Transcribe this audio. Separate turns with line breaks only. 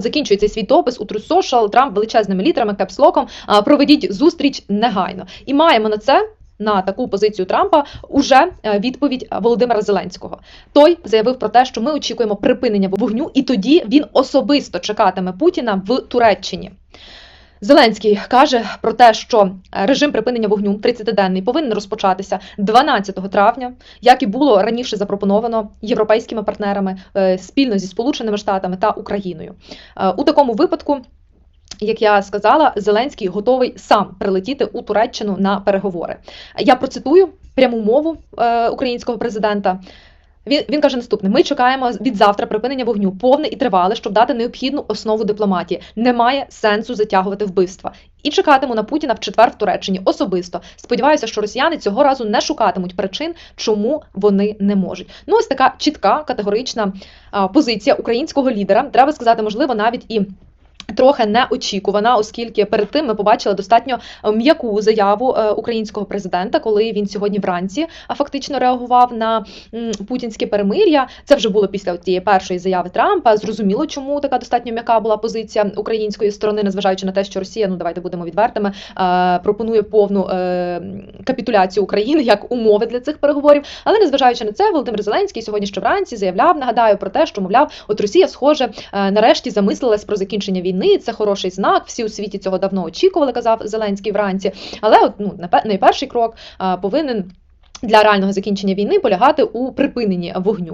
Закінчує цей свій допис у Social, Трамп величезними літерами, кепслоком. Проведіть зустріч негайно. І маємо на це. На таку позицію Трампа уже е, відповідь Володимира Зеленського. Той заявив про те, що ми очікуємо припинення вогню, і тоді він особисто чекатиме Путіна в Туреччині. Зеленський каже про те, що режим припинення вогню 30-денний повинен розпочатися 12 травня, як і було раніше запропоновано європейськими партнерами е, спільно зі Сполученими Штатами та Україною. Е, У такому випадку. Як я сказала, Зеленський готовий сам прилетіти у Туреччину на переговори. Я процитую пряму мову е, українського президента. Він, він каже наступне: ми чекаємо від завтра припинення вогню, повне і тривале, щоб дати необхідну основу дипломатії. Немає сенсу затягувати вбивства. І чекатиму на Путіна в четвер в Туреччині особисто. Сподіваюся, що росіяни цього разу не шукатимуть причин, чому вони не можуть. Ну, ось така чітка категорична позиція українського лідера. Треба сказати, можливо, навіть і. Трохи неочікувана, оскільки перед тим ми побачили достатньо е, м'яку заяву е, українського президента, коли він сьогодні вранці фактично реагував на путінське перемир'я. Це вже було після тієї першої заяви Трампа. Зрозуміло, чому така достатньо м'яка була позиція української сторони, незважаючи на те, що Росія, ну давайте будемо відвертими, е, пропонує повну капітуляцію України як умови для цих переговорів. Але незважаючи на це, Володимир Зеленський сьогодні ще вранці заявляв, нагадаю про те, що мовляв, от Росія, схоже, нарешті замислилась про закінчення війни. Це хороший знак. Всі у світі цього давно очікували, казав Зеленський вранці. Але от ну найперший крок повинен для реального закінчення війни полягати у припиненні вогню.